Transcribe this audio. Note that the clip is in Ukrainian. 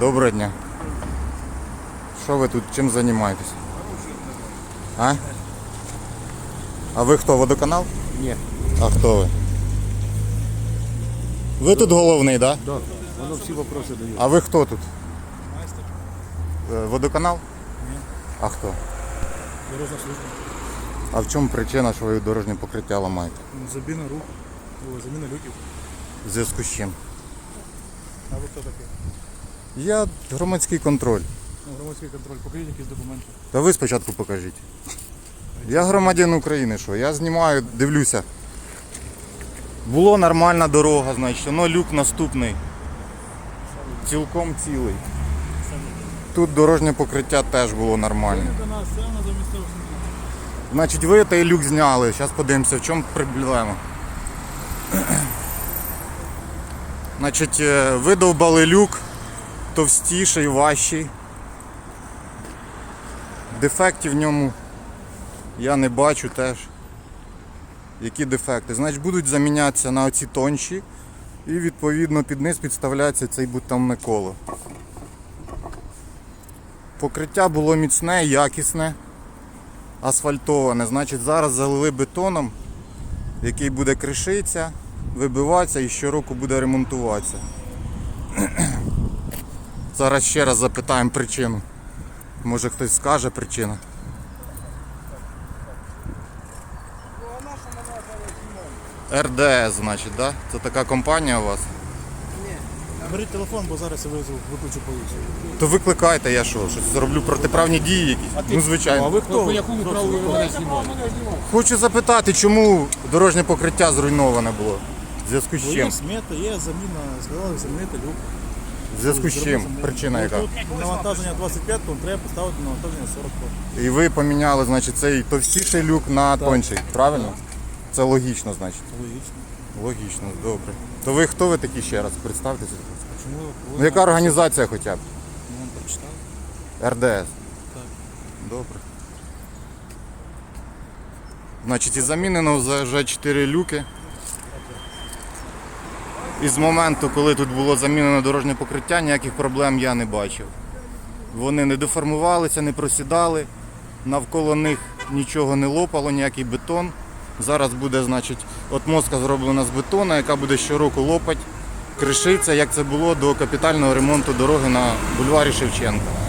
Доброго дня. Що ви тут чим займаєтесь? А? А ви хто, водоканал? Ні. А хто ви? Ви тут головний, так? Да? Да. Воно всі вопроси дає. А ви хто тут? Е, Водоканал? Ні. А хто? Дорожна служба. А в чому причина, що ви дорожнє покриття ламаєте? Заміна рук, о, заміна люків. В зв'язку з чим? А ви хто такий? Я громадський контроль. Ну, громадський контроль. Покажіть якісь документи. Та ви спочатку покажіть. Я громадян України, що? Я знімаю, дивлюся. Було нормальна дорога, значить, воно люк наступний. Цілком цілий. Тут дорожнє покриття теж було нормальне. Значить, ви той люк зняли. Зараз подивимося, в чому проблема. Значить, е, видовбали люк товстіший, важчий. Дефектів в ньому я не бачу теж. Які дефекти? Значить, будуть замінятися на оці тонші і відповідно під низ підставляється цей бутамне коло. Покриття було міцне, якісне асфальтоване. Значить, зараз залили бетоном, який буде кришитися, вибиватися і щороку буде ремонтуватися. Зараз ще раз запитаємо причину. Може хтось скаже причину. РДС, значить, да? Це така компанія у вас? Беріть телефон, бо зараз я визову, виключу поліцію. То викликайте, я що, щось зроблю протиправні дії якісь? Ну, звичайно. ви хто? По якому праву ви мене? Хочу запитати, чому дорожнє покриття зруйноване було? В зв'язку з Бо чим? є смета, є заміна, сказали замінити люк. В зв'язку з чим? Причина яка? Ну, навантаження 25 тонн, треба поставити навантаження 40 тонн. І ви поміняли, значить, цей товстіший люк на тонший, правильно? Це логічно, значить. Логічно. Логічно, добре. То ви хто ви такі ще раз? Представтеся. Чому ви Ну яка організація хоча б? Ми вам прочитали? РДС. Добре. Значить, і замінено вже 4 люки. І з моменту, коли тут було замінено дорожнє покриття, ніяких проблем я не бачив. Вони не деформувалися, не просідали, навколо них нічого не лопало, ніякий бетон. Зараз буде, значить, от мозка зроблена з бетона, яка буде щороку лопати, кришиться, як це було до капітального ремонту дороги на бульварі Шевченка.